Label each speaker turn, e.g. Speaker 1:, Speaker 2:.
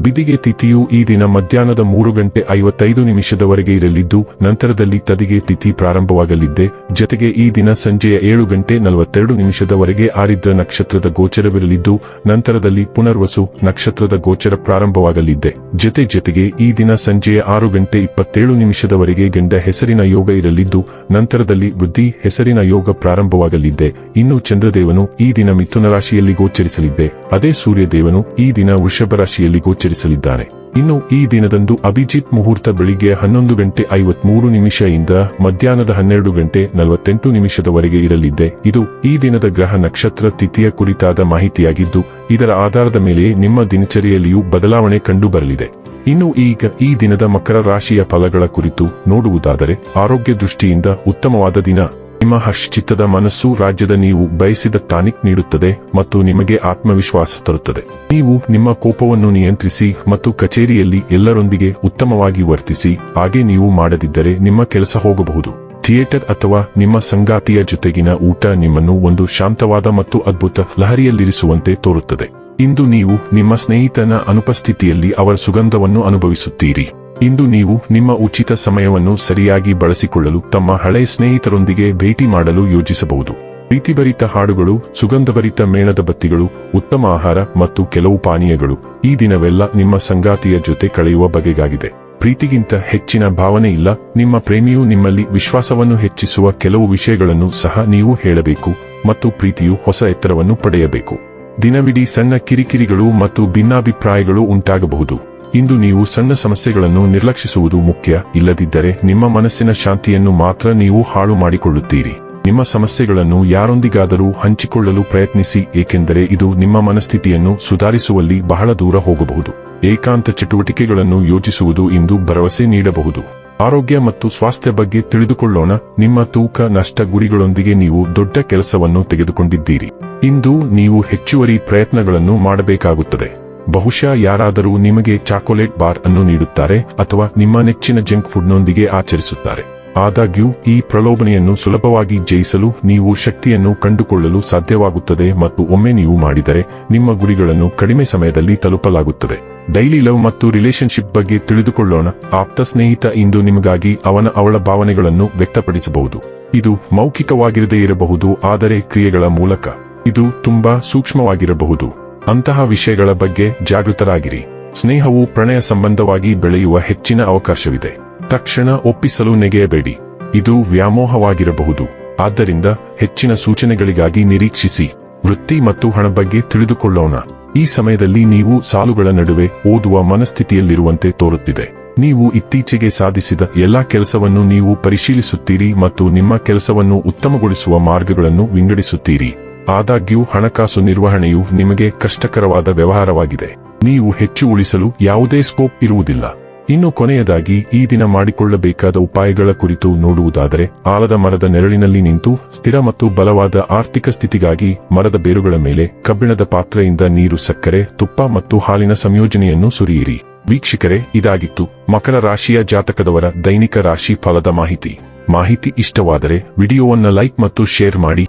Speaker 1: ಬಿದಿಗೆ ತಿಥಿಯು ಈ ದಿನ ಮಧ್ಯಾಹ್ನದ ಮೂರು ಗಂಟೆ ಐವತ್ತೈದು ನಿಮಿಷದವರೆಗೆ ಇರಲಿದ್ದು, ನಂತರದಲ್ಲಿ ತದಿಗೆ ತಿಥಿ ಪ್ರಾರಂಭವಾಗಲಿದ್ದೆ. ಜತೆಗೆ ಈ ದಿನ ಸಂಜೆಯ ಏಳು ಗಂಟೆ ನಲವತ್ತೆರಡು ನಿಮಿಷದವರೆಗೆ ಆರಿದ್ರ ನಕ್ಷತ್ರದ ಗೋಚರವಿರಲಿದ್ದು, ನಂತರದಲ್ಲಿ ಪುನರ್ವಸು ನಕ್ಷತ್ರದ ಗೋಚರ ಪ್ರಾರಂಭವಾಗಲಿದ್ದೆ. ಜತೆ ಜತೆಗೆ ಈ ದಿನ ಸಂಜೆಯ ಆರು ಗಂಟೆ ಇಪ್ಪತ್ತೇಳು ನಿಮಿಷದವರೆಗೆ ಗಂಡ ಹೆಸರಿನ ಯೋಗ ಇರಲಿದ್ದು, ನಂತರದಲ್ಲಿ ವೃದ್ಧಿ ಹೆಸರಿನ ಯೋಗ ಪ್ರಾರಂಭವಾಗಲಿದ್ದೆ. ಇನ್ನು ಚಂದ್ರದೇವನು ಈ ದಿನ ಮಿಥುನ ರಾಶಿಯಲ್ಲಿ ಗೋಚರಿಸಲಿದ್ದೆ. ಅದೇ ಸೂರ್ಯದೇವನು ಈ ದಿನ ವೃಷಭ ರಾಶಿಯಲ್ಲಿ ಗೋಚರಿಸಲಿದ್ದಾನೆ ಇನ್ನು ಈ ದಿನದಂದು ಅಭಿಜಿತ್ ಮುಹೂರ್ತ ಬೆಳಿಗ್ಗೆ ಹನ್ನೊಂದು ಗಂಟೆ ಐವತ್ಮೂರು ನಿಮಿಷ ಇಂದ ಮಧ್ಯಾಹ್ನದ ಹನ್ನೆರಡು ಗಂಟೆ ನಲವತ್ತೆಂಟು ನಿಮಿಷದವರೆಗೆ ಇರಲಿದೆ. ಇದು ಈ ದಿನದ ಗ್ರಹ ನಕ್ಷತ್ರ ತಿಥಿಯ ಕುರಿತಾದ ಮಾಹಿತಿಯಾಗಿದ್ದು, ಇದರ ಆಧಾರದ ಮೇಲೆ ನಿಮ್ಮ ದಿನಚರಿಯಲ್ಲಿಯೂ ಬದಲಾವಣೆ ಕಂಡುಬರಲಿದೆ. ಇನ್ನು ಈಗ ಈ ದಿನದ ಮಕರ ರಾಶಿಯ ಫಲಗಳ ಕುರಿತು ನೋಡುವುದಾದರೆ, ಆರೋಗ್ಯ ದೃಷ್ಟಿಯಿಂದ ಉತ್ತಮವಾದ ದಿನ. ನಿಮ್ಮ ಹರ್ಷಚಿತ್ತದ ಮನಸ್ಸು ರಾಜ್ಯದ ನೀವು ಬಯಸಿದ ಟಾನಿಕ್ ನೀಡುತ್ತದೆ ಮತ್ತು ನಿಮಗೆ ಆತ್ಮವಿಶ್ವಾಸ ತರುತ್ತದೆ. ನೀವು ನಿಮ್ಮ ಕೋಪವನ್ನು ನಿಯಂತ್ರಿಸಿ ಮತ್ತು ಕಚೇರಿಯಲ್ಲಿ ಎಲ್ಲರೊಂದಿಗೆ ಉತ್ತಮವಾಗಿ ವರ್ತಿಸಿ, ಹಾಗೆ ನೀವು ಮಾಡದಿದ್ದರೆ ನಿಮ್ಮ ಕೆಲಸ ಹೋಗಬಹುದು. ಥಿಯೇಟರ್ ಅಥವಾ ನಿಮ್ಮ ಸಂಗಾತಿಯ ಜೊತೆಗಿನ ಊಟ ನಿಮ್ಮನ್ನು ಒಂದು ಶಾಂತವಾದ ಮತ್ತು ಅದ್ಭುತ ಲಹರಿಯಲ್ಲಿರಿಸುವಂತೆ ತೋರುತ್ತದೆ. ಇಂದು ನೀವು ನಿಮ್ಮ ಸ್ನೇಹಿತನ ಅನುಪಸ್ಥಿತಿಯಲ್ಲಿ ಅವರ ಸುಗಂಧವನ್ನು ಅನುಭವಿಸುತ್ತೀರಿ. ಇಂದು ನೀವು ನಿಮ್ಮ ಉಚಿತ ಸಮಯವನ್ನು ಸರಿಯಾಗಿ ಬಳಸಿಕೊಳ್ಳಲು ತಮ್ಮ ಹಳೆ ಸ್ನೇಹಿತರೊಂದಿಗೆ ಭೇಟಿ ಮಾಡಲು ಯೋಜಿಸಬಹುದು. ಪ್ರೀತಿಭರಿತ ಹಾಡುಗಳು, ಸುಗಂಧಭರಿತ ಮೇಣದ ಬತ್ತಿಗಳು, ಉತ್ತಮ ಆಹಾರ ಮತ್ತು ಕೆಲವು ಪಾನೀಯಗಳು ಈ ದಿನವೆಲ್ಲ ನಿಮ್ಮ ಸಂಗಾತಿಯ ಜೊತೆ ಕಳೆಯುವ ಬಗೆಗಾಗಿದೆ. ಪ್ರೀತಿಗಿಂತ ಹೆಚ್ಚಿನ ಭಾವನೆ ಇಲ್ಲ, ನಿಮ್ಮ ಪ್ರೇಮಿಯು ನಿಮ್ಮಲ್ಲಿ ವಿಶ್ವಾಸವನ್ನು ಹೆಚ್ಚಿಸುವ ಕೆಲವು ವಿಷಯಗಳನ್ನು ಸಹ ನೀವು ಹೇಳಬೇಕು ಮತ್ತು ಪ್ರೀತಿಯು ಹೊಸ ಎತ್ತರವನ್ನು ಪಡೆಯಬೇಕು. ದಿನವಿಡೀ ಸಣ್ಣ ಕಿರಿಕಿರಿಗಳು ಮತ್ತು ಭಿನ್ನಾಭಿಪ್ರಾಯಗಳು ಉಂಟಾಗಬಹುದು. ಇಂದು ನೀವು ಸಣ್ಣ ಸಮಸ್ಯೆಗಳನ್ನು ನಿರ್ಲಕ್ಷಿಸುವುದು ಮುಖ್ಯ. ಇಲ್ಲದಿದ್ದರೆ ನಿಮ್ಮ ಮನಸ್ಸಿನ ಶಾಂತಿಯನ್ನು ಮಾತ್ರ ನೀವು ಹಾಳು ಮಾಡಿಕೊಳ್ಳುತ್ತೀರಿ. ನಿಮ್ಮ ಸಮಸ್ಯೆಗಳನ್ನು ಯಾರೊಂದಿಗಾದರೂ ಹಂಚಿಕೊಳ್ಳಲು ಪ್ರಯತ್ನಿಸಿ, ಏಕೆಂದರೆ ಇದು ನಿಮ್ಮ ಮನಸ್ಥಿತಿಯನ್ನು ಸುಧಾರಿಸುವಲ್ಲಿ ಬಹಳ ದೂರ ಹೋಗಬಹುದು. ಏಕಾಂತ ಚಟುವಟಿಕೆಗಳನ್ನು ಯೋಜಿಸುವುದು ಇಂದು ಭರವಸೆ ನೀಡಬಹುದು. ಆರೋಗ್ಯ ಮತ್ತು ಸ್ವಾಸ್ಥ್ಯ ಬಗ್ಗೆ ತಿಳಿದುಕೊಳ್ಳೋಣ. ನಿಮ್ಮ ತೂಕ, ನಷ್ಟ ಗುರಿಗಳೊಂದಿಗೆ ನೀವು ದೊಡ್ಡ ಕೆಲಸವನ್ನು ತೆಗೆದುಕೊಂಡಿದ್ದೀರಿ. ಇಂದು ನೀವು ಹೆಚ್ಚುವರಿ ಪ್ರಯತ್ನಗಳನ್ನು ಮಾಡಬೇಕಾಗುತ್ತದೆ. ಬಹುಶಃ ಯಾರಾದರೂ ನಿಮಗೆ ಚಾಕೊಲೇಟ್ ಬಾರ್ ಅನ್ನು ನೀಡುತ್ತಾರೆ ಅಥವಾ ನಿಮ್ಮ ನೆಚ್ಚಿನ ಜಂಕ್ ಫುಡ್ನೊಂದಿಗೆ ಆಚರಿಸುತ್ತಾರೆ. ಆದಾಗ್ಯೂ, ಈ ಪ್ರಲೋಭನೆಯನ್ನು ಸುಲಭವಾಗಿ ಜಯಿಸಲು ನೀವು ಶಕ್ತಿಯನ್ನು ಕಂಡುಕೊಳ್ಳಲು ಸಾಧ್ಯವಾಗುತ್ತದೆ ಮತ್ತು ಒಮ್ಮೆ ನೀವು ಮಾಡಿದರೆ ನಿಮ್ಮ ಗುರಿಗಳನ್ನು ಕಡಿಮೆ ಸಮಯದಲ್ಲಿ ತಲುಪಲಾಗುತ್ತದೆ. ಡೈಲಿ ಲವ್ ಮತ್ತು ರಿಲೇಶನ್ಶಿಪ್ ಬಗ್ಗೆ ತಿಳಿದುಕೊಳ್ಳೋಣ. ಆಪ್ತ ಸ್ನೇಹಿತ ಇಂದು ನಿಮಗಾಗಿ ಅವನ ಅವಳ ಭಾವನೆಗಳನ್ನು ವ್ಯಕ್ತಪಡಿಸಬಹುದು. ಇದು ಮೌಖಿಕವಾಗಿರದೇ ಇರಬಹುದು, ಆದರೆ ಕ್ರಿಯೆಗಳ ಮೂಲಕ. ಇದು ತುಂಬಾ ಸೂಕ್ಷ್ಮವಾಗಿರಬಹುದು. ಅಂತಹ ವಿಷಯಗಳ ಬಗ್ಗೆ ಜಾಗೃತರಾಗಿರಿ. ಸ್ನೇಹವು ಪ್ರಣಯ ಸಂಬಂಧವಾಗಿ ಬೆಳೆಯುವ ಹೆಚ್ಚಿನ ಅವಕಾಶವಿದೆ. ತಕ್ಷಣ ಒಪ್ಪಿಸಲು ನೆಗೆಯಬೇಡಿ. ಇದು ವ್ಯಾಮೋಹವಾಗಿರಬಹುದು. ಆದ್ದರಿಂದ ಹೆಚ್ಚಿನ ಸೂಚನೆಗಳಿಗಾಗಿ ನಿರೀಕ್ಷಿಸಿ. ವೃತ್ತಿ ಮತ್ತು ಹಣ ಬಗ್ಗೆ ತಿಳಿದುಕೊಳ್ಳೋಣ. ಈ ಸಮಯದಲ್ಲಿ ನೀವು ಸಾಲುಗಳ ನಡುವೆ ಓದುವ ಮನಸ್ಥಿತಿಯಲ್ಲಿರುವಂತೆ ತೋರುತ್ತಿದೆ. ನೀವು ಇತ್ತೀಚೆಗೆ ಸಾಧಿಸಿದ ಎಲ್ಲಾ ಕೆಲಸವನ್ನು ನೀವು ಪರಿಶೀಲಿಸುತ್ತೀರಿ ಮತ್ತು ನಿಮ್ಮ ಕೆಲಸವನ್ನು ಉತ್ತಮಗೊಳಿಸುವ ಮಾರ್ಗಗಳನ್ನು ವಿಂಗಡಿಸುತ್ತೀರಿ. ಆದಾಗ್ಯೂ ಹಣಕಾಸು ನಿರ್ವಹಣೆಯು ನಿಮಗೆ ಕಷ್ಟಕರವಾದ ವ್ಯವಹಾರವಾಗಿದೆ. ನೀವು ಹೆಚ್ಚು ಉಳಿಸಲು ಯಾವುದೇ ಸ್ಕೋಪ್ ಇರುವುದಿಲ್ಲ. ಇನ್ನು ಕೊನೆಯದಾಗಿ, ಈ ದಿನ ಮಾಡಿಕೊಳ್ಳಬೇಕಾದ ಉಪಾಯಗಳ ಕುರಿತು ನೋಡುವುದಾದರೆ, ಆಲದ ಮರದ ನೆರಳಿನಲ್ಲಿ ನಿಂತು ಸ್ಥಿರ ಮತ್ತು ಬಲವಾದ ಆರ್ಥಿಕ ಸ್ಥಿತಿಗಾಗಿ ಮರದ ಬೇರುಗಳ ಮೇಲೆ ಕಬ್ಬಿಣದ ಪಾತ್ರೆಯಿಂದ ನೀರು ಸಕ್ಕರೆ, ತುಪ್ಪ ಮತ್ತು ಹಾಲಿನ ಸಂಯೋಜನೆಯನ್ನು ಸುರಿಯಿರಿ. ವೀಕ್ಷಕರೇ, ಇದಾಗಿತ್ತು ಮಕರ ರಾಶಿಯ ಜಾತಕದವರ ದೈನಿಕ ರಾಶಿ ಫಲದ ಮಾಹಿತಿ. ಮಾಹಿತಿ ಇಷ್ಟವಾದರೆ ವಿಡಿಯೋವನ್ನು ಲೈಕ್ ಮತ್ತು ಶೇರ್ ಮಾಡಿ.